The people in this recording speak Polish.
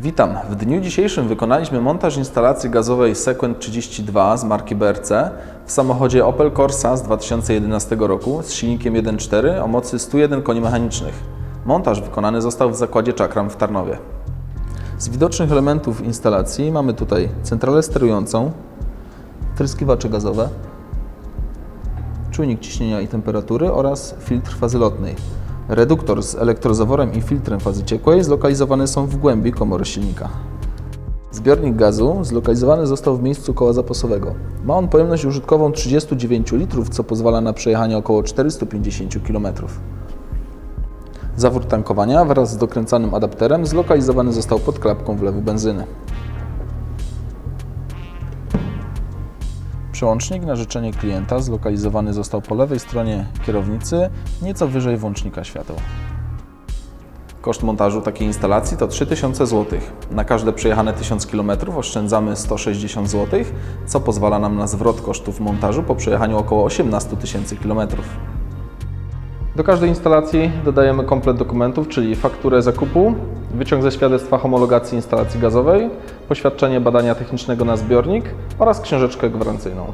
Witam. W dniu dzisiejszym wykonaliśmy montaż instalacji gazowej Sequent 32 z marki BRC w samochodzie Opel Corsa z 2011 roku z silnikiem 1.4 o mocy 101 koni mechanicznych. Montaż wykonany został w zakładzie Czakram w Tarnowie. Z widocznych elementów instalacji mamy tutaj centralę sterującą, tryskiwacze gazowe, czujnik ciśnienia i temperatury oraz filtr fazy lotnej. Reduktor z elektrozaworem i filtrem fazy ciekłej zlokalizowane są w głębi komory silnika. Zbiornik gazu zlokalizowany został w miejscu koła zapasowego. Ma on pojemność użytkową 39 litrów, co pozwala na przejechanie około 450 km. Zawór tankowania wraz z dokręcanym adapterem zlokalizowany został pod klapką wlewu benzyny. Przełącznik na życzenie klienta zlokalizowany został po lewej stronie kierownicy, nieco wyżej włącznika świateł. Koszt montażu takiej instalacji to 3000 zł. Na każde przejechane 1000 km oszczędzamy 160 zł, co pozwala nam na zwrot kosztów montażu po przejechaniu około 18 tysięcy km. Do każdej instalacji dodajemy komplet dokumentów, czyli fakturę zakupu, wyciąg ze świadectwa homologacji instalacji gazowej, poświadczenie badania technicznego na zbiornik oraz książeczkę gwarancyjną.